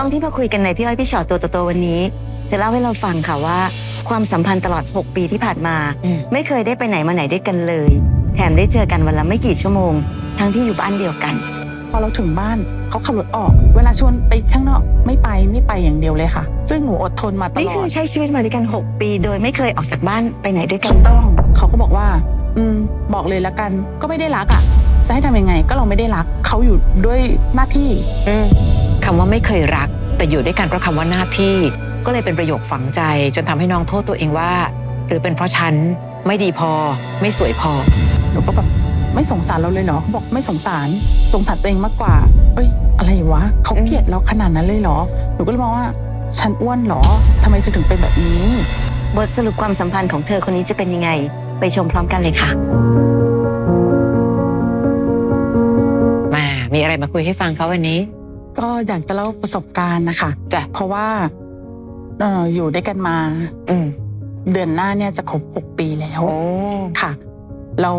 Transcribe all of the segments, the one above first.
น้องที่มาคุยกันในพี่อ้อยพี่ชอตตัวโตๆวันนี้ จะเล่าให้เราฟังค่ะว่า ความสัมพันธ์ตลอด 6 ปีที่ผ่านมาอืมไม่เคยได้ไปไหนมาไหนด้วยกันเลย แถมได้เจอกันวันละไม่กี่ชั่วโมง ทั้งที่อยู่บ้านเดียวกัน พอเราถึงบ้านเขาขับรถออก เวลาชวนไปข้างนอกไม่ไปไม่ไปอย่างเดียวเลยค่ะ ซึ่งหนูอดทนมาตลนี่อคือดใช้ชีวิตมาด้วยกัน 6 ปี โดยไม่เคยออกจากบ้านไปไหนด้วยกันถูกต้องเขาก็บอกว่า อืม บอกเลยละกัน ก็ไม่ได้รักอะ จะให้ทำยังไงก็เราไม่ได้รักเขาอยู่ด้วยหน้าที่ คำว่าไม่เคยรัก แต่อยู่ด้วยกันเพราะคำว่าหน้าที่ ก็เลยเป็นประโยคฝังใจ จนทำให้น้องโทษตัวเองว่า หรือเป็นเพราะฉันไม่ดีพอ ไม่สวยพอหนูก็แบบไม่สงสารเราเลยเหรอเขาบอกไม่สงสารสงสารตัวเองมากกว่า เอ้ย อะไรวะเขาเกลียดเราขนาดนั้นเลยเหรอหนูก็เลยมองว่า ฉันอ้วนเหรอทำไมเธอถึงเป็นแบบนี้ บทสรุปความสัมพันธ์ของเธอคนนี้จะเป็นยังไง ไปชมพร้อมกันเลยค่ะ มา มีอะไรมาคุยให้ฟังเขาวันนี้ ก็อยากจะเล่าประสบการณ์นะคะจ้ะเพราะว่าเอออยู่ด้วยกันมา อืมเดือนหน้าเนี่ยจะครบหกปีแล้วโอ้ค่ะแล้ว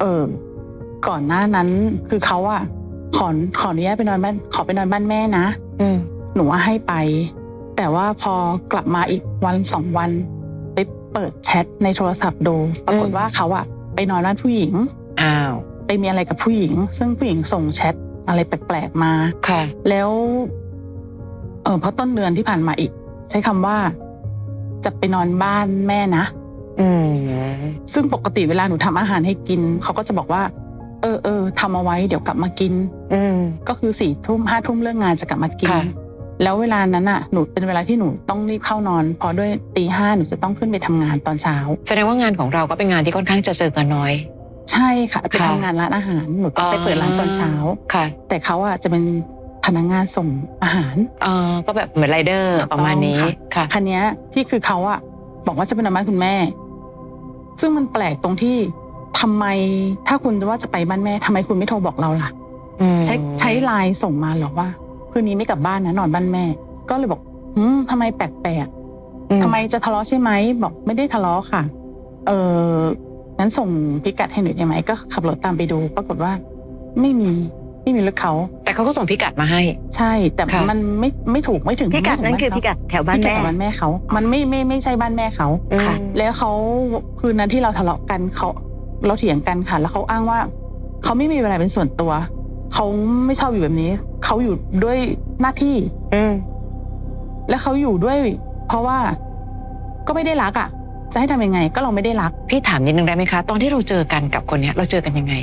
เออก่อนหน้านั้นคือเขาอะขอขออนุญาตไปนอนบ้าน ขอไปนอนบ้านแม่นะ อืมหนูว่าให้ไป แต่ว่าพอกลับมาอีกวันสองวัน ไปเปิดแชทในโทรศัพท์ดู ปรากฏว่าเขาอะไปนอนบ้านผู้หญิง อ้าว ไปมีอะไรกับผู้หญิง ซึ่งผู้หญิงส่งแชท อะไรแปลกๆมาค่ะ แล้วเออเพราะต้นเดือนที่ผ่านมาอีก ใช้คำว่า จะไปนอนบ้านแม่นะอืมซึ่งปกติเวลาหนูทำอาหารให้กิน เขาก็จะบอกว่า เออเออทำเอาไว้เดี๋ยวกลับมากินอืมก็คือสี่ทุ่มห้าทุ่มเลิกงานจะกลับมากินค่ะแล้วเวลานั้นอะหนูเป็นเวลาที่หนูต้องรีบเข้านอนเพราะด้วยตีห้าหนูจะต้องขึ้นไปทำงานตอนเช้า แสดงว่างานของเราก็เป็นงานที่ค่อนข้างจะเจอกันน้อย ใช่ค่ะไปค่ะทำงานร้านอาหารหนูต้องไปเปิดร้านตอนเช้า ค่ะแต่แต่เขาอะจะเป็นพนักงานส่งอาหารเออก็แบบเหมือนไรเดอร์ถูกปต้องระมาณนี้ค่ะค่ะคันเนี้ยที่คือเขาอะบอกว่าจะเป็นนอนบ้านคุณแม่ ซึ่งมันแปลกตรงที่ทำไมถ้าคุณว่าจะไปบ้านแม่ทำไมคุณไม่โทรบอกเราล่ะอืมใช้ใช้ไลน์ส่งมาเหรอว่าคืนนี้ไม่กลับบ้านนะนอนบ้านแม่ ก็เลยบอกหืมทำไมแปลกอืๆทำไมจะทะเลาะใช่ไหมบอกไม่ได้ทะเลาะค่ะ เออ งั้นส่งพิกัดให้หน่อยได้ไหมก็ขับรถตามไปดู ปรากฏว่า ไม่มีไม่มีรถเขา แต่เขาก็ส่งพิกัดมาให้ ใช่แต่ค่ะ มันไม่ไม่ถูกไม่ถึงพิกัดนั้นคือไม่พิถึงกัดแถวบ้านพิกัดแม่ของบ้านแม่เขา มันไม่ไม่ไม่ใช่บ้านแม่เขาค่ะ แล้วเขาคืนนั้นที่เราทะเลาะกันเขาเราเถียงกันค่ะ แล้วเขาอ้างว่าเขาไม่มีเวลาเป็นส่วนตัวเขาไม่ชอบอยู่แบบนี้เขาอยู่ด้วยหน้าที่ อืมและเขาอยู่ด้วย เพราะว่าก็ไม่ได้รักอะ จะให้ทำยังไงก็เราไม่ได้รัก พี่ถามนิดนึงได้ไหมคะ ตอนที่เราเจอกันกับคนเนี้ยเราเจอกันยังไง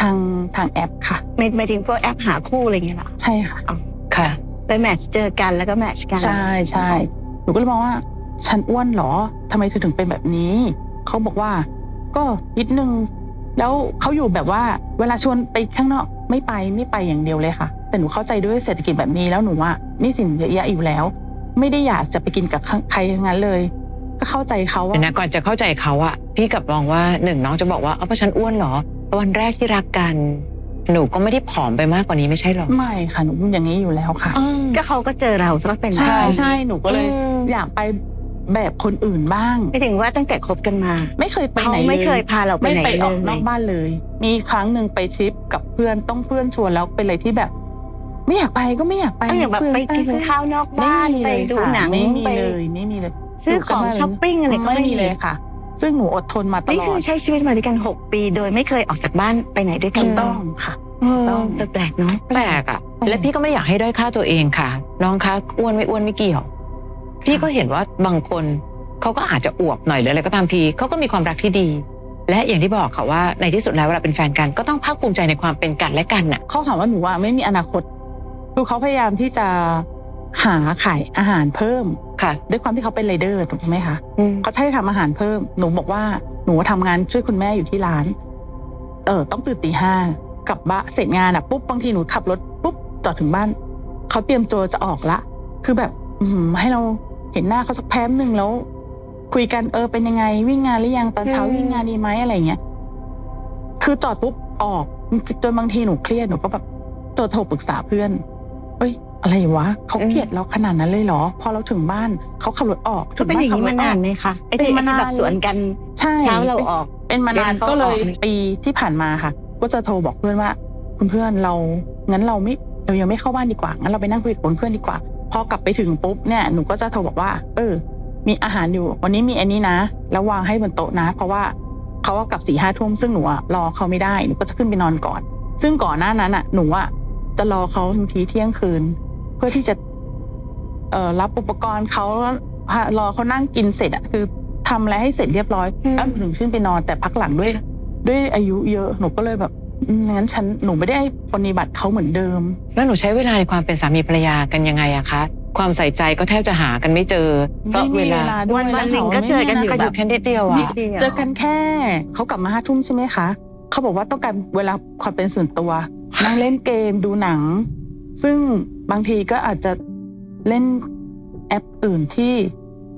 ทางทางแอปค่ะไม่ไม่ถึงพวกแอปหาคู่อะไรอย่างเงี้ยเหรอใช่ค่ะ ค่ะ ไปแมทช์เจอกันแล้วก็แมทช์กันใช่ใช่หนูก็เลยมองว่า ฉันอ้วนเหรอทำไมเธอถึงเป็นแบบนี้ เขาบอกว่า ก็นิดนึง แล้วเขาอยู่แบบว่า เวลาชวนไปข้างนอกไม่ไปไม่ไปอย่างเดียวเลยค่ะ แต่หนูเข้าใจด้วยเศรษฐกิจแบบนี้แล้วหนูว่านี่สินเยอะแยะอยู่แล้ว ไม่ได้อยากจะไปกินกับใครทั้งนั้นเลย ก็เข้าใจเขาว่าเดี๋ยวนะก่อนจะเข้าใจเขาอะพี่กลับมองว่าหนึ่งน้องจะบอกว่าเอาเพราะฉันอ้วนเหรอวันแรกที่รักกัน หนูก็ไม่ได้ผอมไปมากกว่านี้ไม่ใช่หรอไม่ค่ะหนูเป็นอย่างนี้อยู่แล้วค่ะอืมก็เขาก็เจอเราก็เป็นใช่แบบนี้ใช่หนูก็เลยอืมอยากไปแบบคนอื่นบ้าง ไม่ถึงว่าตั้งแต่คบกันมาไม่เคยไปเขาไหนเลยไม่เคยพาเราไปไม่ไหนไปเลออกนอกยบ้านเลย มีครั้งหนึ่งไปทริปกับเพื่อนต้องเพื่อนชวนแล้วเป็นอะไรที่แบบ ไม่อยากไปก็ไม่อยากไปก็อย่างแบบเพื่ไปกินข้าวนอกบ้านม่มีไปเลยดูค่ะหนังไม่มีไปเลยไม่มีเลย ซื้อของช้อปปิ้งอะไรก็ไม่ไม่มีเลยค่ะ ซึ่งหนูอดทนมาตนี่ลอคือดใช้ชีวิตมาด้วยกัน 6 ปี โดยไม่เคยออกจากบ้านไปไหนด้วยกัถูนกต้องค่ะต้องเออแปลกเนาะแปลกอะและพี่ก็ไม่ได้อยากให้ด้อยค่าตัวเองค่ะ น้องคะอ้วนไม่อ้วนไม่เกี่ยว พี่ก็เห็นว่าบางคนเขาก็อาจจะอวบหน่อยหรืออะไรก็ตามทีเขาก็มีความรักที่ดี และอย่างที่บอกค่ะว่าในที่สุดแล้วเวลาเป็นแฟนกันก็ต้องภาคภูมิใจในความเป็นกันและกันน่ะเขาถามว่าหนูว่าไม่มีอนาคตคือเขาพยายามที่จะหาขายอาหารเพิ่ม ค่ะ ด้วยความที่เขาเป็นไรเดอร์ถูกไหมคะอืมเขาใช้ทำอาหารเพิ่มหนูบอกว่าหนูทำงานช่วยคุณแม่อยู่ที่ร้าน เออต้องตื่นตีห้ากลับบ้านเสร็จงานอะปุ๊บบางทีหนูขับรถปุ๊บจอดถึงบ้านเขาเตรียมตัวจะออกละ คือแบบ อือหือให้เราเห็นหน้าเขาสักแป๊บหนึ่งแล้ว คุยกันเออเป็นยังไง วิ่งงานหรือยังตอนเช้าอืมวิ่งงานดีไหมอะไรเงี้ยคือจอดปุ๊บออกจนบางทีหนูเครียดหนูก็แบบตัวโทรปรึกษาเพื่อน เอ้ย อะไรวะเขาเกลียดเราขนาดนั้นเลยเหรอ พอเราถึงบ้านเขาขับรถออกก็เป็นอย่างนี้นี้มานานไหมคะไอ้เป็นที่มานานแบบสวนกันใช่เช้าเราออก เป็นมานานเย็นเขาก็เลยออกปีที่ผ่านมาค่ะ ก็จะโทรบอกเพื่อนว่า คุณเพื่อนเรางั้นเราไม่เรายังไม่เข้าบ้านดีกว่างั้นเราไปนั่งคุยกับเพื่อนดีกว่า พอกลับไปถึงปุ๊บเนี่ยหนูก็จะโทรบอกว่า เออ มีอาหารอยู่ วันนี้มีอันนี้นะ แล้ววางให้บนโต๊ะนะ เพราะว่าเขาก็กลับสี่ห้าทุ่มซึ่งหนูอะรอเขาไม่ได้หนูก็จะขึ้นไปนอนก่อน ซึ่งก่อนหน้านั้นอะหนูอะจะรอเขาบางทีเที่ยงคืน เพื่อที่จะเอ่อรับอุปกรณ์เขารอเขานั่งกินเสร็จอะคือทำอะไรให้เสร็จเรียบร้อยอืมแล้วหนูถึงขึ้นไปนอนแต่พักหลังด้วย ด้วยอายุเยอะหนูก็เลยแบบอืมงั้นฉันหนูไม่ได้ปฏิบัติเขาเหมือนเดิม แล้วหนูใช้เวลาในความเป็นสามีภรรยากันยังไงอะคะความใส่ใจก็แทบจะหากันไม่เจอเพราะไม่เวมีลาด้วยวันวันหนึ่งแล้วก็เจอกันอยู่ก็อยู่แค่นิดเดียวอะนี่เจอกันแค่เขากลับมาห้าทุ่มใช่ไหมคะเขาบอกว่าต้องการเวลาความเป็นส่วนตัวนั่งเล่นเกมดูหนัง ซึ่งบางทีก็อาจจะเล่นแอปอื่นที่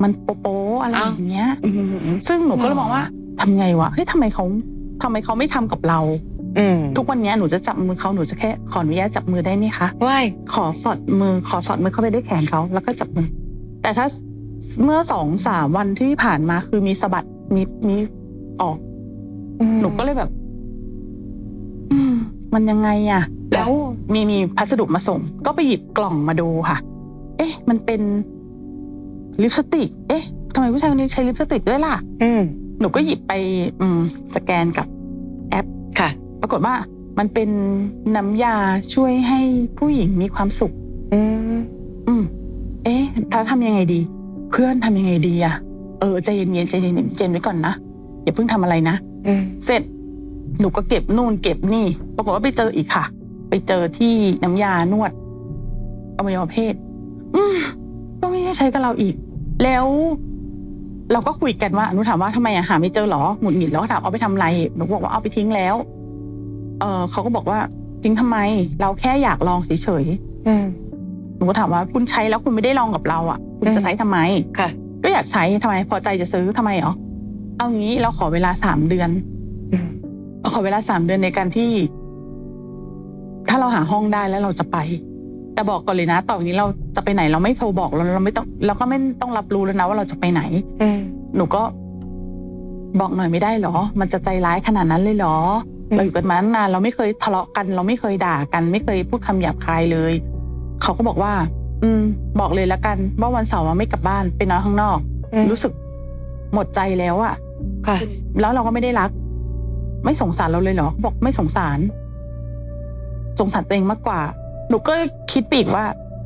มันโป๊ะๆอะไรอย่างเงี้ยอืมซึ่งหนูก็เลยมองว่าทำไงวะ เฮ้ยทำไมเขาทำไมเขาไม่ทำกับเราอืมทุกวันเนี้ยหนูจะจับมือเขาหนูจะแค่ขออนุญาตจับมือได้ไหมคะว่ายขอสอดมือขอสอดมือเข้าไปได้แขนเขาแล้วก็จับมือ แต่ถ้าเมื่อสองสามวันที่ผ่านมาคือมีสะบัดมีมีออก หนูก็เลยแบบอืมมันยังไงอะ แล้วมีมีพัสดุมาส่ง ก็ไปหยิบกล่องมาดูค่ะ เอ๊ะ มันเป็นลิปสติก เอ๊ะทำไมผู้ชายคนนี้ใช้ลิปสติกด้วยล่ะ อืมหนูก็หยิบไป อืม สแกนกับค่ะ ปรากฏว่ามันเป็นน้ำยาช่วยให้ผู้หญิงมีความสุข อืมอืม เอ๊ะถ้าทำยังไงดี เพื่อนทำยังไงดีอะเออใจเย็นๆใจเย็นๆเย็นไว้ก่อนนะอย่าเพิ่งทำอะไรนะอืมเสร็จหนูก็เก็บนู่นเก็บนี่ ปรากฏว่าไปเจออีกค่ะ ไปเจอที่น้ำยานวดอวัยวะเพศอืมก็ไม่ได้ใช้กับเราอีก แล้ว เราก็คุยกันว่าหนูถามว่าทำไมอะหาไม่เจอหรอหงุดหงิดแล้วก็ถามเอาไปทำอะไรหนูก็บอกว่าเอาไปทิ้งแล้ว เออเขาก็บอกว่าทิ้งทำไม เราแค่อยากลองเฉยอืมๆหนูก็ถามว่าคุณใช้แล้วคุณไม่ได้ลองกับเราอะ คุณจะใช้ทำไมค่ะ ก็อยากใช้ทำไม พอใจจะซื้อทำไมเหรอเอางี้เราขอเวลาสามเดือนอืมขอเวลาสามเดือนในการที่ ถ้าเราหาห้องได้แล้วเราจะไป แต่บอกก่อนเลยนะต่อไปนี้เราจะไปไหนเราไม่โทรบอกเราเราไม่ต้องเราก็ไม่ต้องรับรู้แล้วนะว่าเราจะไปไหนอืมหนูก็บอกหน่อยไม่ได้เหรอ มันจะใจร้ายขนาดนั้นเลยเหรออืมเราอยู่กันมาตั้งนานเราไม่เคยทะเลาะกัน เราไม่เคยด่ากัน ไม่เคยพูดคำหยาบคายเลย เขาก็บอกว่า อืม บอกเลยละกัน ว่าวันเสาร์อะไม่กลับบ้านไปนอนข้างนอกอืมรู้สึกหมดใจแล้วอะค่ะ แล้วเราก็ไม่ได้รัก ไม่สงสารเราเลยเหรอเขาบอกไม่สงสาร สงสารตัวเองมากกว่า หนูก็คิดปีกว่า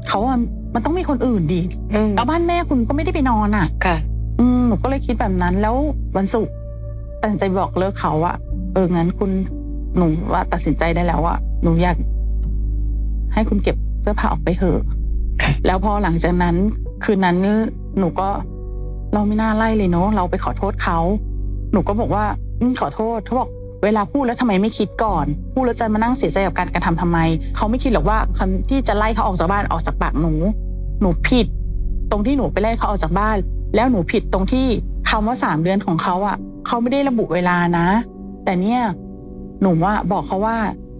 เขาอะมันต้องมีคนอื่นดีอืมแล้วบ้านแม่คุณก็ไม่ได้ไปนอนอะค่ะ อืมหนูก็เลยคิดแบบนั้นแล้ววันศุกร์ตัดสินใจบอกเลิกเขาอะเอองั้นคุณหนูว่าตัดสินใจได้แล้วอะหนูอยากให้คุณเก็บเสื้อผ้าออกไปเถอะค่ะแล้วพอหลังจากนั้น คืนนั้นหนูก็เราไม่น่าไล่เลยเนาะเราไปขอโทษเขา หนูก็บอกว่าอืมขอโทษเขาบอก เวลาพูดแล้วทำไมไม่คิดก่อน พูดแล้วจะมานั่งเสียใจกับการกระทำทำไม เขาไม่คิดหรอกว่าคำที่จะไล่เขาออกจากบ้านออกจากปากหนู หนูผิด ตรงที่หนูไปไล่เขาออกจากบ้าน แล้วหนูผิดตรงที่คำว่าสามเดือนของเขาอะเขาไม่ได้ระบุเวลานะ แต่เนี่ยหนูว่าบอกเขาว่า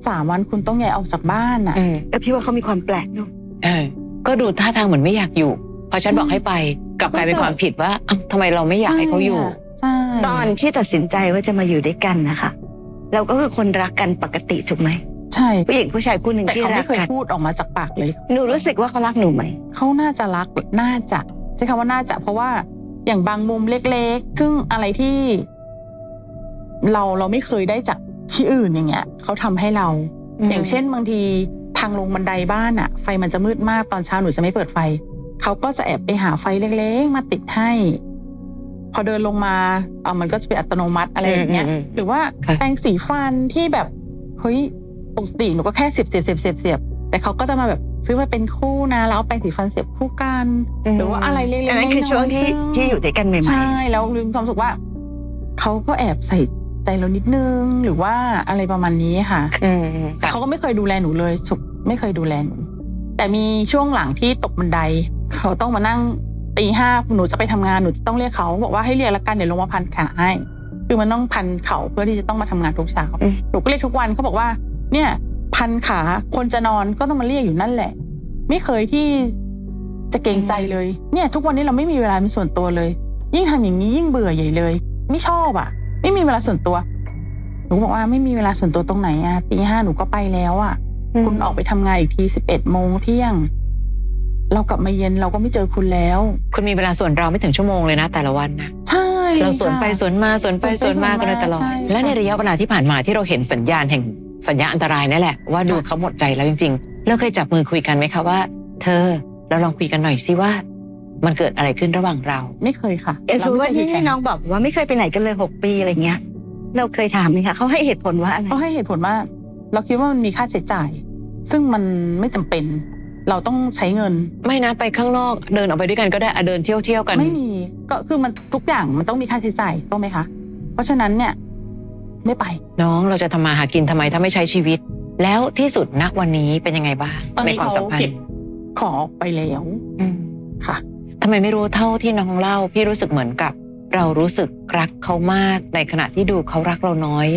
สามวันคุณต้องย้ายออกจากบ้านอะอืมก็พี่ว่าเขามีความแปลกเนอะเออก็ดูท่าทางเหมือนไม่อยากอยู่พอฉันใช่บอกให้ไปกลับกลายเป็นความผิดว่าเอ้าทำไมเราไม่อยากให้เขาอยู่ใช่ตอนที่ตัดสินใจว่าจะมาอยู่ด้วยกันนะคะ เราก็คือคนรักกันปกติถูกไหมใช่ผู้หญิงผู้ชายคู่หนึ่งแต่ที่เขารัไม่กเคยกันพูดออกมาจากปากเลย หนูรู้สึกว่าเขารักหนูไหม เขาน่าจะรักน่าจะใช้คำว่าน่าจะเพราะว่าอย่างบางมุมเล็กๆ ซึ่งอะไรที่ เราเราไม่เคยได้จากที่อื่นอย่างเงี้ยเขาทำให้เราอืมอย่างเช่นบางทีทางลงบันไดบ้านอะไฟมันจะมืดมากตอนเช้าหนูจะไม่เปิดไฟ เขาก็จะแอบไปหาไฟเล็กๆ มาติดให้ พอเดินลงมาเอะมันก็จะเป็นอัตโนมัติอะไรอย่างเงี้ยอืมอืมอืมหรือว่าค่ะแปรงสีฟันที่แบบเฮ้ยปกติหนูก็แค่เสียบเสียบเสียบเสียบเสียบแต่เขาก็จะมาแบบซื้อมาเป็นคู่นะแล้วเอาแปรงสีฟันเสียบคู่กัน หรือว่าอะไรเล็กๆอันนั้นคือช่วงที่น้อยๆที่อยู่ด้วยกันใหม่ใช่แล้วมีความรู้สึกว่าเขาก็แอบใส่ใจเรานิดนึงหรือว่าอะไรประมาณนี้ค่ะอืมอืมแต่ค่ะเขาก็ไม่เคยดูแลหนูเลยสุกไม่เคยดูแลหนูแต่มีช่วงหลังที่ตกบันได เขาต้องมานั่ง ตีห้าหนูจะไปทำงานหนูจะต้องเรียกเขาบอกว่าให้เรียกละกันเดี๋ยวลงมาพันขาให้ คือมันต้องพันเข่าเพื่อที่จะต้องมาทำงานทุกเช้าอืมหนูก็เรียกทุกวันเขาบอกว่า เนี่ย พันขาคนจะนอนก็ต้องมาเรียกอยู่นั่นแหละ ไม่เคยที่จะเกรงใจเลย เนี่ย ทุกวันนี้เราไม่มีเวลาเป็นส่วนตัวเลย ยิ่งทำอย่างนี้ยิ่งเบื่อใหญ่เลย ไม่ชอบอะ ไม่มีเวลาส่วนตัวหนูบอกว่าไม่มีเวลาส่วนตัวตรงไหนอะตีห้าหนูก็ไปแล้วอะ คุณออกไปทำงานอีกทีสิบเอ็ดโมงเที่ยง เรากลับมาเย็นเราก็ไม่เจอคุณแล้ว คุณมีเวลาส่วนเราไม่ถึงชั่วโมงเลยนะแต่ละวันนะใช่เราสวนไปค่ะสวนมาสวนไปสวนมากันเลยตลอดใช่และในระยะเวลาที่ผ่านมาที่เราเห็นสัญญาณแห่งสัญญาณอันตรายนั่นแหละว่าดูเขาหมดใจแล้วจริงๆเราเคยจับมือคุยกันไหมคะว่า เธอเราลองคุยกันหน่อยสิว่า มันเกิดอะไรขึ้นระหว่างเรา ไม่เคยค่ะเอะสมมติว่าที่เรไม่เคยคุยกัน้องบอกว่าไม่เคยไปไหนกันเลยหกปีอะไรเงี้ย เราเคยถามไหมคะเขาให้เหตุผลว่าอะไรเขาให้เหตุผลว่า เราคิดว่ามันมีค่าใช้จ่าย ซึ่งมันไม่จำเป็น เราต้องใช้เงิน ไม่นะไปข้างนอกเดินออกไปด้วยกันก็ได้อะเดินเที่ยวเที่ยวๆกัน ไม่มีก็คือมันทุกอย่างมันต้องมีค่าใช้จ่ายต้องไหมคะ เพราะฉะนั้นเนี่ยไม่ไป น้องเราจะทำมาหากินทำไมถ้าไม่ใช้ชีวิต แล้วที่สุดณวันนี้เป็นยังไงบ้างตอนในนี้ความเขาสัมพันเก็บธ์ของออกไปแล้วอืม ค่ะ ทำไมไม่รู้เท่าที่น้องเล่า พี่รู้สึกเหมือนกับ เรารู้สึกรักเขามาก ในขณะที่ดูเขารักเราน้อย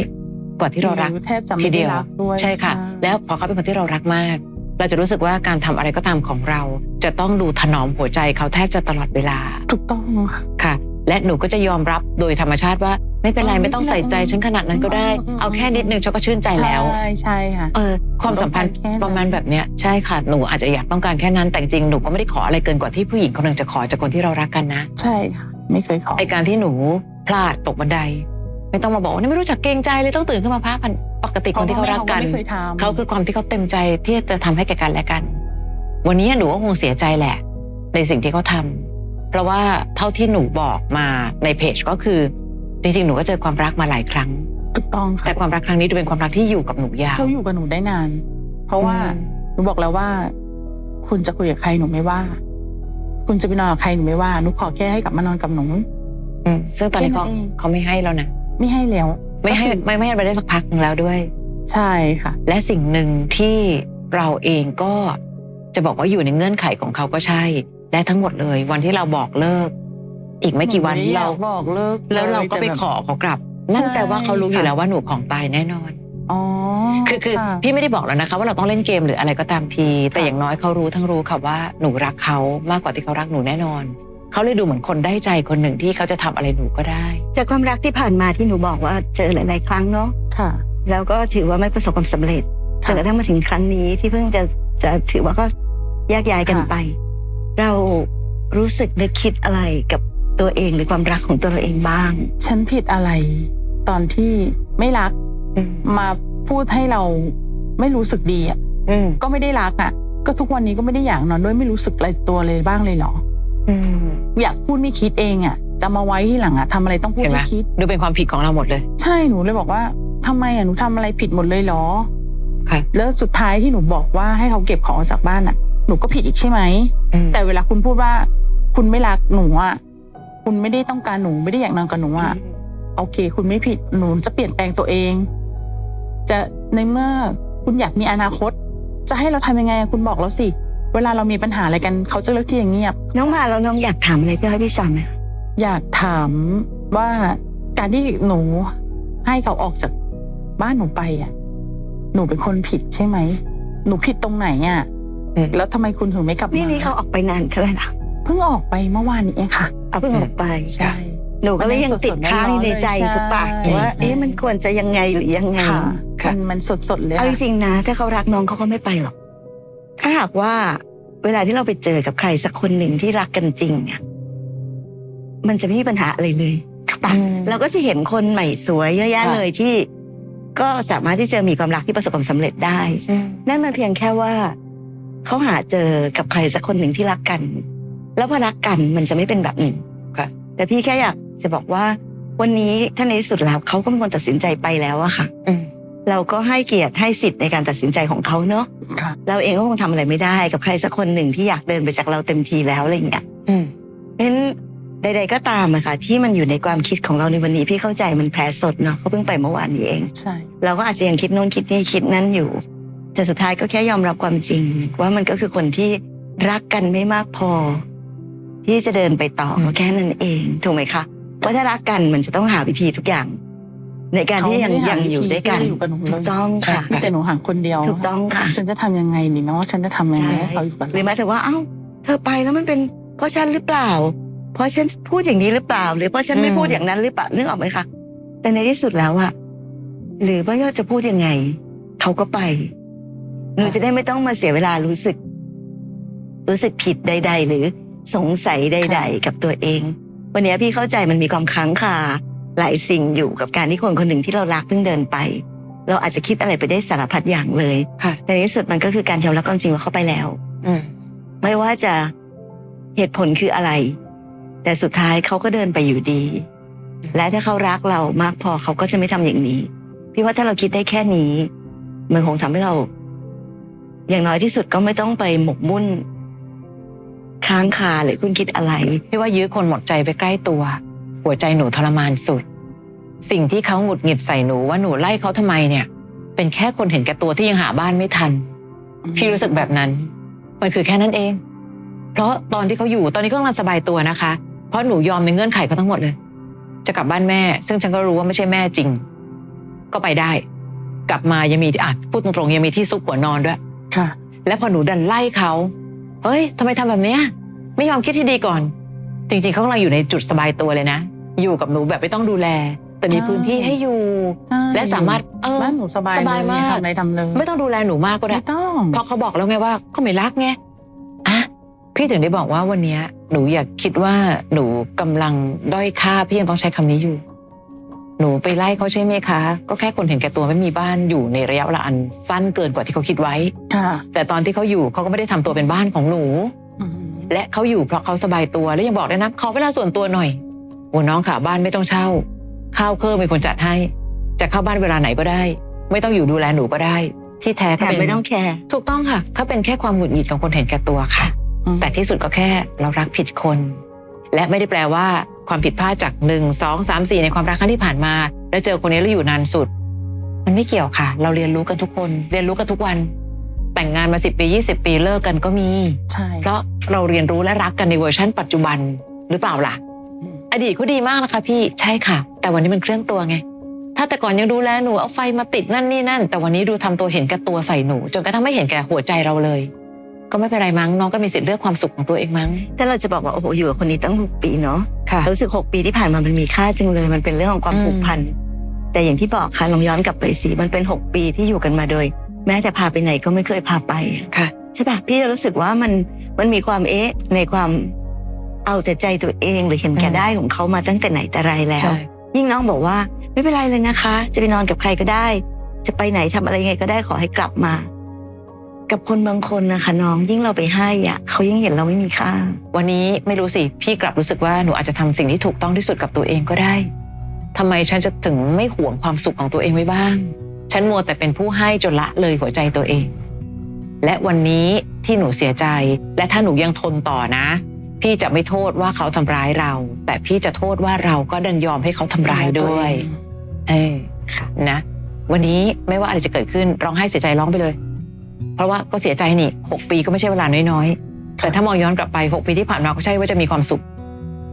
กว่าที่เรารักแทบจะทีไม่เดีได้ยว รักด้วย ใช่ค่ะ แล้วพอเขาเป็นคนที่เรารักมาก เราจะรู้สึกว่าการทำอะไรก็ตามของเรา จะต้องดูถนอมหัวใจเขาแทบจะตลอดเวลา ถูกต้องค่ะค่ะและหนูก็จะยอมรับโดยธรรมชาติว่าไม่เป็นไรเออไม่ต้องใส่ใจไม่เป็นไรฉันขนาดนั้นก็ได้อืมอืมเอาแค่นิดนึงฉันก็ชื่นใจแล้วใช่ใช่ค่ะเออความสัมพันธ์ต้องการแค่นั้นประมาณแบบเนี้ยใช่ค่ะหนูอาจจะอยากต้องการแค่นั้นแต่จริงๆหนูก็ไม่ได้ขออะไรเกินกว่าที่ผู้หญิงคนหนึ่งจะขอจากคนที่เรารักกันนะ ใช่ค่ะไม่เคยขอไอการที่หนูพลาดตกบันได ไม่ต้องมาบอกว่านี่ไม่รู้จักเกรงใจเลยต้องตื่นขึ้นมาพักผ่อน ปกติคนที่เขารักกันพะว่แม่ไม่เคยทำเขาคือความที่เขาเต็มใจที่จะทำให้แก่กันและกัน วันนี้หนูก็คงเสียใจแหละ ในสิ่งที่เขาทำเพราะว่าเท่าที่หนูบอกมาในเพจก็คือ จริงๆ หนูก็เจอความรักมาหลายครั้งถูกต้องค่ะแต่ความรักครั้งนี้ดูเป็นความรักที่อยู่กับหนูยาวเขาอยู่กับหนูได้นาน เพราะว่าอืมหนูบอกแล้วว่า คุณจะคุยกับใครหนูไม่ว่า คุณจะไปนอนกับใครหนูไม่ว่าหนูขอแค่ให้กลับมานอนกับหนูอืมซึ่งตอนนี้เขาแค่นั้นเองเขาไม่ให้แล้วนะไม่ให้แล้ว ไม่ให้ก็คือไม่ไม่ให้ไปได้สักพักหนึงแล้วด้วย ใช่ค่ะ และสิ่งหนึ่งที่เราเองก็จะบอกว่าอยู่ในเงื่อนไขของเขาก็ใช่ และทั้งหมดเลย วันที่เราบอกเลิก อีกไม่กี่วันหด้อยเราบอกเลิก แล้วเราก็ไปแต่แบบขอเขากลับ นั่นใช่แปลว่าเขารู้อยู่ค่ะแล้วว่าหนูของตายแน่นอนอ๋อคือคือค่ะพี่ไม่ได้บอกแล้วนะคะ ว่าเราต้องเล่นเกมหรืออะไรก็ตามที แต่ค่ะอย่างน้อยเขารู้ทั้งรู้ค่ะว่าหนูรักเขามากกว่าที่เขารักหนูแน่นอน เขาเลยดูเหมือนคนได้ใจคนหนึ่งที่เขาจะทำอะไรหนูก็ได้ จากความรักที่ผ่านมาที่หนูบอกว่าเจอหลาย ๆ ครั้งเนาะค่ะ แล้วก็ถือว่าไม่ประสบความสำเร็จจค่ะนกระทั่งมาถึงครั้งนี้ที่เพิ่งจะจะถือว่าก็แยกย้ายกันค่ะ ไป เรารู้สึกนึกคิดอะไรกับตัวเองหรือความรักของตัวเราเองบ้าง ฉันผิดอะไร ตอนที่ไม่รักอืมมาพูดให้เราไม่รู้สึกดีอะอืมก็ไม่ได้รักอะ ก็ทุกวันนี้ก็ไม่ได้อยากนอนด้วยไม่รู้สึกอะไรตัวเลยบ้างเลยเหรอ อืมอยากพูดไม่คิดเองอะจะมาไว้ที่หลังอะทำอะไรต้องพูดเห็นไหมให้คิดดูเป็นความผิดของเราหมดเลย ใช่หนูเลยบอกว่าทำไมอะหนูทำอะไรผิดหมดเลยเหรอค่ะแล้วสุดท้ายที่หนูบอกว่าให้เขาเก็บของออกจากบ้านอะ หนูก็ผิดอีกใช่ไหมอืมแต่เวลาคุณพูดว่า คุณไม่รักหนูอะคุณไม่ได้ต้องการหนูไม่ได้อยากนอนกับหนูอะโอเค คุณไม่ผิดหนูจะเปลี่ยนแปลงตัวเอง จะในเมื่อคุณอยากมีอนาคต จะให้เราทำยังไงอะคุณบอกเราสิ เวลาเรามีปัญหาอะไรกันเขาจะเลือกที่อย่างเงียบ น้องมาแล้วน้องอยากถามอะไรพี่อ้อยพี่ชอนไหมอยากถามว่าการที่หนูให้เขาออกจากบ้านหนูไปอะ หนูเป็นคนผิดใช่ไหม หนูผิดตรงไหนอะอืมแล้วทำไมคุณถึงไม่กลับมานี่นี่เขาออกไปนานแค่ไหนล่ะเพิ่งออกไปเมื่อวานนี้เองค่ะ เอาเพิ่งออกไป ใช่ หนูก็เลยยังติดค้างอยู่ในใจใช่ถูกปะว่าใช่เอ๊ะมันควรจะยังไงหรือยังไงค่ะค่ะมันมันสดสดๆเลยเอาจค่ะริงๆนะ ถ้าเขารักน้องเขาก็ไม่ไปหรอกถ้าหากว่าเวลาที่เราไปเจอกับใครสักคนหนึ่งที่รักกันจริงเนี่ยมันจะไม่มีปัญหาอะไรเลยถูกปะอืมเราก็จะเห็นคนใหม่สวยเยอะแยะค่ะเลยที่ ก็สามารถที่จะมีความรักที่ประสบความสำเร็จได้อืมนั่นมันเพียงแค่ว่าเขาหาเจอกับใครสักคนหนึ่งที่รักกัน แล้วพอรักกันมันจะไม่เป็นแบบนี้ค่ะแต่พี่แค่อยากจะบอกว่า วันนี้ถ้าในที่สุดแล้วเขาก็เป็นคนตัดสินใจไปแล้วอะค่ะอืม เราก็ให้เกียรติให้สิทธิ์ในการตัดสินใจของเขาเนาะค่ะ เราเองก็คงทำอะไรไม่ได้กับใครสักคนหนึ่งที่อยากเดินไปจากเราเต็มทีแล้วอะไรอย่างเงี้ยอืม เพราะฉะนั้นใด ๆ ก็ตามอะค่ะที่มันอยู่ในความคิดของเราในวันนี้พี่เข้าใจมันแผลสดเนาะเขาเพิ่งไปเมื่อวานนี้เอง ใช่ เราก็อาจจะยังคิดโน้นคิดนี่คิดนั้นอยู่แต่สุดท้ายก็แค่ยอมรับความจริง ว่ามันก็คือคนที่รักกันไม่มากพอ ที่จะเดินไปต่ออืมแค่นั้นเองถูกไหมคะว่าถ้ารักกันมันจะต้องหาวิธีทุกอย่าง ในการที่ยังเขาไม่ได้หายังอยู่ด้วยกันวิธีที่จะอยู่กับหนูเลยถูกต้องค่ะมีแต่หนูห่างคนเดียวถูกต้องค่ะฉันจะทำยังไงดีเนาะฉันจะทำยังไงใช่ให้เขาอยู่กับหรือเราแม้แต่ว่าเอ้า เธอไปแล้วมันเป็นเพราะฉันหรือเปล่า เพราะฉันพูดอย่างนี้หรือเปล่า หรือเพราะฉันไม่อืมพูดอย่างนั้นหรือเปล่านึกออกไหมคะแต่ในที่สุดแล้วอะหรือว่ายอดจะพูดยังไงเขาก็ไปหนูจะได้ไม่ต้องมาเสียเวลารู้สึก รู้สึกผิดใด ๆ หรือสงสัยใด ๆ กับตัวเอง วันนี้พี่เข้าใจมันมีความค้างคา หลายสิ่งอยู่กับการที่คนคนหนึ่งที่เรารักเพิ่งเดินไป เราอาจจะคิดอะไรไปได้สารพัดอย่างเลยค่ะ แต่ในที่สุดมันก็คือการยอมรับความจริงว่าเขาไปแล้ว อืมไม่ว่าจะเหตุผลคืออะไร แต่สุดท้ายเขาก็เดินไปอยู่ดี และถ้าเขารักเรามากพอเขาก็จะไม่ทำอย่างนี้ พี่ว่าถ้าเราคิดได้แค่นี้ มันคงทำให้เรา อย่างน้อยที่สุดก็ไม่ต้องไปหมกมุ่น ค้างคาหรือคุณคิดอะไร พี่ว่ายื้อคนหมดใจไปใกล้ตัว หัวใจหนูทรมานสุด สิ่งที่เขาหงุดหงิดใส่หนูว่าหนูไล่เขาทำไมเนี่ย เป็นแค่คนเห็นแก่ตัวที่ยังหาบ้านไม่ทัน พี่รู้สึกแบบนั้น มันคือแค่นั้นเอง เพราะตอนที่เขาอยู่ตอนนี้ก็กำลังสบายตัวนะคะ เพราะหนูยอมในเงื่อนไขเขาทั้งหมดเลย จะกลับบ้านแม่ ซึ่งฉันก็รู้ว่าไม่ใช่แม่จริง ก็ไปได้ กลับมายังมีอะพูดตรงๆยังมีที่ซุกหัวนอนด้วยค่ะและพอหนูดันไล่เขาเฮ้ยทำไมทำแบบเนี้ยไม่ยอมคิดที่ดีก่อน จริง ๆเขากำลังอยู่ในจุดสบายตัวเลยนะ อยู่กับหนูแบบไม่ต้องดูแล แต่มีใช่พื้นที่ให้อยู่ ใช่และสามารถเออ บ้านหนูสบายสบายเลมากทำอะไรทำเลยไม่ต้องดูแลหนูมากก็ได้ ไม่ต้อง เพราะเขาบอกแล้วไงว่าก็ไม่รักไงอะพี่ถึงได้บอกว่าวันเนี้ยหนูอยากคิดว่าหนูกำลังด้อยค่าพี่ยังต้องใช้คำนี้อยู่ หนูไปไล่เขาใช่ไหมคะ ก็แค่คนเห็นแก่ตัวไม่มีบ้านอยู่ในระยะเวลาอันสั้นเกินกว่าที่เขาคิดไว้ ค่ะแต่ตอนที่เขาอยู่เขาก็ไม่ได้ทำตัวเป็นบ้านของหนู อืมและเขาอยู่เพราะเขาสบายตัวและยังบอกด้วยนะขอเวลาส่วนตัวหน่อยโอ้น้องค่ะบ้านไม่ต้องเช่า ข้าวเครื่องเป็นคนจัดให้ จะเข้าบ้านเวลาไหนก็ได้ ไม่ต้องอยู่ดูแลหนูก็ได้ ที่แท้แถก็มเป็นไม่ต้องแคร์ถูกต้องค่ะเขาเป็นแค่ความหงุดหงิดของคนเห็นแก่ตัวค่ะอืมแต่ที่สุดก็แค่เรารักผิดคน และไม่ได้แปลว่าความผิดพลาดจากหนึ่งสองสามสี่ในความรักครั้งที่ผ่านมา แล้วเจอคนนี้แล้วอยู่นานสุด มันไม่เกี่ยวค่ะ เราเรียนรู้กันทุกคน เรียนรู้กันทุกวัน แต่งงานมาสิบปียี่สิบปีเลิกกันก็มีใช่เพราะเราเรียนรู้และรักกันในเวอร์ชันปัจจุบันหรือเปล่าล่ะอืมอ ดีตเขาดีมากนะคะพี่ใช่ค่ะ แต่วันนี้มันเคลื่อนตัวไง ถ้าแต่ก่อนยังดูแลหนูเอาไฟมาติดนั่นนี่นั่น แต่วันนี้ดูทำตัวเห็นแก่ตัวใส่หนู จนกระทั่งไม่เห็นแก่หัวใจเราเลย ก็ไม่เป็นไรมั้งน้องก็มีสิทธิ์เลือกความสุขของตัวเองมั้ง แต่เราจะบอกว่าโอ้โหอยู่กับคนนี้ตั้งหกปีเนาะค่ะรู้สึกหกปีที่ผ่านมามันมีค่าจังเลย มันเป็นเรื่องของความอืมผูกพันแต่อย่างที่บอกค่ะลองย้อนกลับไปสิมันเป็นหกปีที่อยู่กันมาโดย แม้แต่พาไปไหนก็ไม่เคยพาไปค่ะใช่ปะพี่จะรู้สึกว่ามันมันมีความเอ๊ะในความ เอาแต่ใจตัวเองหรือเห็นแก่อืมได้ของเขามาตั้งแต่ไหนแต่ไรแล้วใช่ยิ่งน้องบอกว่าไม่เป็นไรเลยนะคะ จะไปนอนกับใครก็ได้ จะไปไหนทำอะไรไงก็ได้ขอให้กลับมา กับคนบางคนนะคะน้องยิ่งเราไปให้อะเขายิ่งเห็นเราไม่มีค่า วันนี้ไม่รู้สิพี่กลับรู้สึกว่าหนูอาจจะทำสิ่งที่ถูกต้องที่สุดกับตัวเองก็ได้ทำไมฉันจะถึงไม่ห่วงความสุขของตัวเองไว้บ้าง ฉันมัวแต่เป็นผู้ให้จนละเลยหัวใจตัวเองและวันนี้ที่หนูเสียใจ และถ้าหนูยังทนต่อนะ พี่จะไม่โทษว่าเขาทำร้ายเรา แต่พี่จะโทษว่าเราก็ดันยอมให้เขาทำร้ายด้วย เออนะ วันนี้ไม่ว่าอะไรจะเกิดขึ้นร้องไห้เสียใจร้องไปเลย เพราะว่าก็เสียใจนี่หกปีก็ไม่ใช่เวลาน้อยๆแต่ถ้ามองย้อนกลับไปหกปีที่ผ่านมาก็ใช่ว่าจะมีความสุข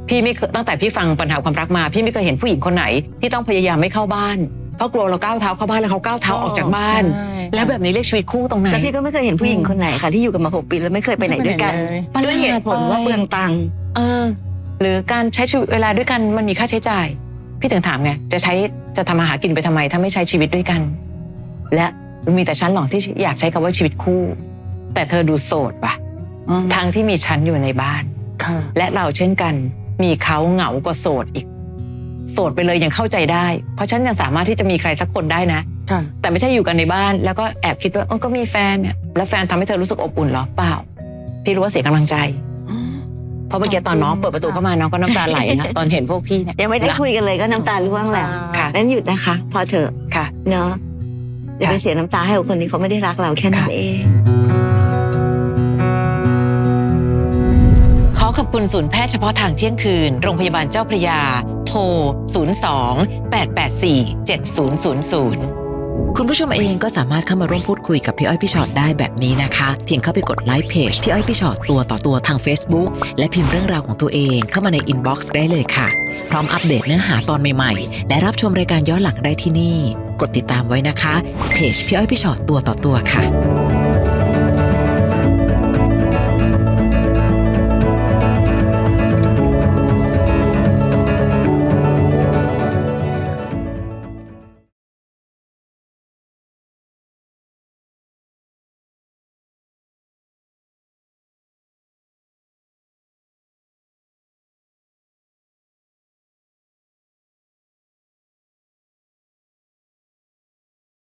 พี่ไม่เคยตั้งแต่พี่ฟังปัญหาความรักมา พี่ไม่เคยเห็นผู้หญิงคนไหนที่ต้องพยายามไม่เข้าบ้าน เพราะกลัวเราก้าวเท้าเข้าบ้านแล้วเขาก้าวเท้าออกจากบ้าน ใช่ แล้วแบบนี้เรียกชีวิตคู่ตรงไหน แล้วพี่ก็ไม่เคยเห็นผู้หญิงคนไหนค่ะที่อยู่กันมาหกปีแล้วไม่เคยไปไหนด้วยกันประหลาดด้วยเหตุผลว่าไปเปลืองตังค์เออหรือการใช้ชีวิตเวลาด้วยกันมันมีค่าใช้จ่าย พี่ถึงถามไงจะใช้จะทำมาหากินไปทำไม ถ้าไม่ใช้ชีวิตด้วยกัน และมีแต่ฉันหรอกที่อยากใช้คำว่าชีวิตคู่ แต่เธอดูโสดว่ะอืมทั้งที่มีฉันอยู่ในบ้าน ค่ะ และเราเช่นกัน มีเขาเหงากว่าโสดอีก โสดไปเลยยังเข้าใจได้ เพราะฉันยังสามารถที่จะมีใครสักคนได้นะค่ะแต่ไม่ใช่อยู่กันในบ้าน แล้วก็แอบคิดว่าเออก็มีแฟนเนี่ยแล้วแฟนทำให้เธอรู้สึกอบอุ่นเหรอเปล่า พี่รู้ว่าเสียกำลังใจเพราะเมื่อกี้ตอนน้องเปิดประตูเข้ามาน้องก็น้ำตาไหลนะตอนเห็นพวกพี่เนี่ยยังไม่ได้คุยกันเลยก็น้ำตาร่วงแล้วค่ะนั้นหยุดนะคะ พอเถอะค่ะเนาะอย่าไปเสียน้ำตาให้กับคนที่เขาไม่ได้รักเราแค่นั้นค่ะเอง ขอบคุณศูนย์แพทย์เฉพาะทางเที่ยงคืน โรงพยาบาลเจ้าพระยา โทร 02 884 7000คุณผู้ชมเองก็สามารถเข้ามาร่วมพูดคุยกับพี่อ้อยพี่ชอตได้แบบนี้นะคะ เพียงเข้าไปกดไลค์เพจพี่อ้อยพี่ชอตตัวต่อตัวทาง Facebook และพิมพ์เรื่องราวของตัวเองเข้ามาในอินบ็อกซ์ได้เลยค่ะ พร้อมอัปเดตเนื้อหาตอนใหม่ๆ และรับชมรายการย้อนหลังได้ที่นี่ กดติดตามไว้นะคะเพจพี่อ้อยพี่ชอตตัวต่อตัวค่ะ